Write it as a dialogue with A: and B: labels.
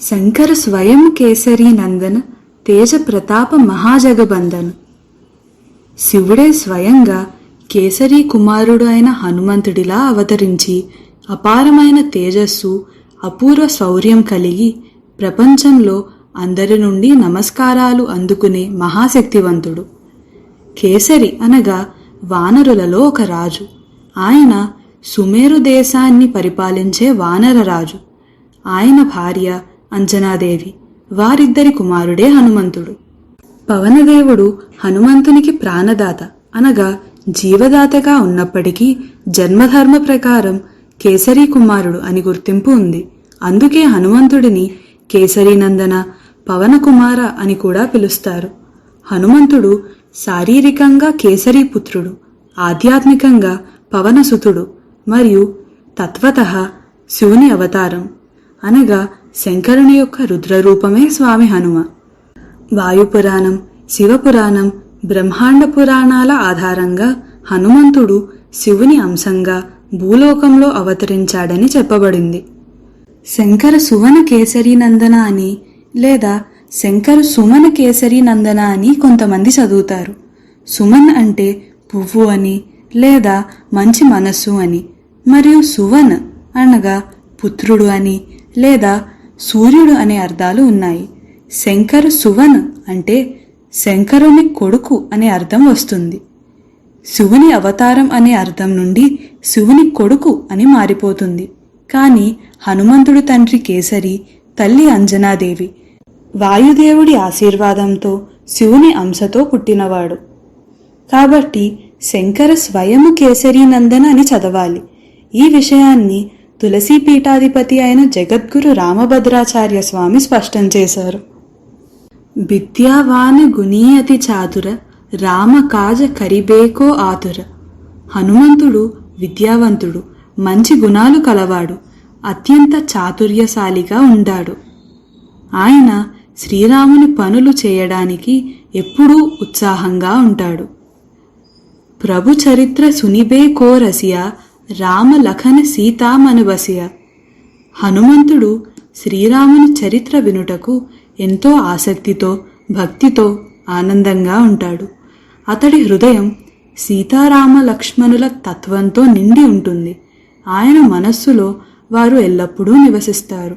A: శంకర స్వయం కేసరి నందన తేజ ప్రతాప మహాజగబంధన. శివుడే స్వయంగా కేసరి కుమారుడు అయిన హనుమంతుడిలా అవతరించి అపారమైన తేజస్సు అపూర్వ శౌర్యం కలిగి ప్రపంచంలో అందరి నుండి నమస్కారాలు అందుకునే మహాశక్తివంతుడు. కేసరి అనగా వానరులలో ఒక రాజు. ఆయన సుమేరు దేశాన్ని పరిపాలించే వానర రాజు. ఆయన భార్య అంజనాదేవి. వారిద్దరి కుమారుడే హనుమంతుడు. పవనదేవుడు హనుమంతునికి ప్రాణదాత అనగా జీవదాతగా ఉన్నప్పటికీ జన్మధర్మ ప్రకారం కేసరి కుమారుడు అని గుర్తింపు ఉంది. అందుకే హనుమంతుడిని కేసరీనందన పవనకుమార అని కూడా పిలుస్తారు. హనుమంతుడు శారీరకంగా కేసరి పుత్రుడు ఆధ్యాత్మికంగా పవనసుతుడు మరియు తత్వత శివుని అవతారం అనగా శంకరుని యొక్క రుద్రరూపమే స్వామి హనుమ. వాయుపురాణం శివపురాణం బ్రహ్మాండ పురాణాల ఆధారంగా హనుమంతుడు శివుని అంశంగా భూలోకంలో అవతరించాడని చెప్పబడింది. శంకర సువన కేసరి నందన అని లేదా శంకర సుమన కేసరి నందన అని కొంతమంది చదువుతారు. సుమన్ అంటే పువ్వు అని లేదా మంచి మనస్సు అని మరియు సువన్ అనగా పుత్రుడు అని లేదా సూర్యుడు అనే అర్థాలు ఉన్నాయి. శంకర్ సువన్ అంటే శంకరుని కొడుకు అనే అర్థం వస్తుంది. శివుని అవతారం అనే అర్థం నుండి శివుని కొడుకు అని మారిపోతుంది. కానీ హనుమంతుడు తండ్రి కేసరి తల్లి అంజనాదేవి వాయుదేవుడి ఆశీర్వాదంతో శివుని అంశతో పుట్టినవాడు. కాబట్టి శంకర స్వయము కేసరి నందన అని చదవాలి. ఈ విషయాన్ని తులసీ పీఠాధిపతి అయిన జగద్గురు రామభద్రాచార్య స్వామి స్పష్టం చేశారు. విద్యావాన గుణీయతి చాతుర రామకాజ కరిబేకో ఆతుర. హనుమంతుడు విద్యావంతుడు మంచి గుణాలు కలవాడు అత్యంత చాతుర్యశాలిగా ఉండాడు. ఆయన శ్రీరాముని పనులు చేయడానికి ఎప్పుడూ ఉత్సాహంగా ఉంటాడు. ప్రభు చరిత్ర సునిబే కోరసియా రామ లఖన హనుమంతుడు శ్రీరాముని చరిత్ర వినుటకు ఎంతో ఆసక్తితో భక్తితో ఆనందంగా ఉంటాడు. అతడి హృదయం సీతారామ లక్ష్మణుల తత్వంతో నిండి ఉంటుంది. ఆయన మనస్సులో వారు ఎల్లప్పుడూ నివసిస్తారు.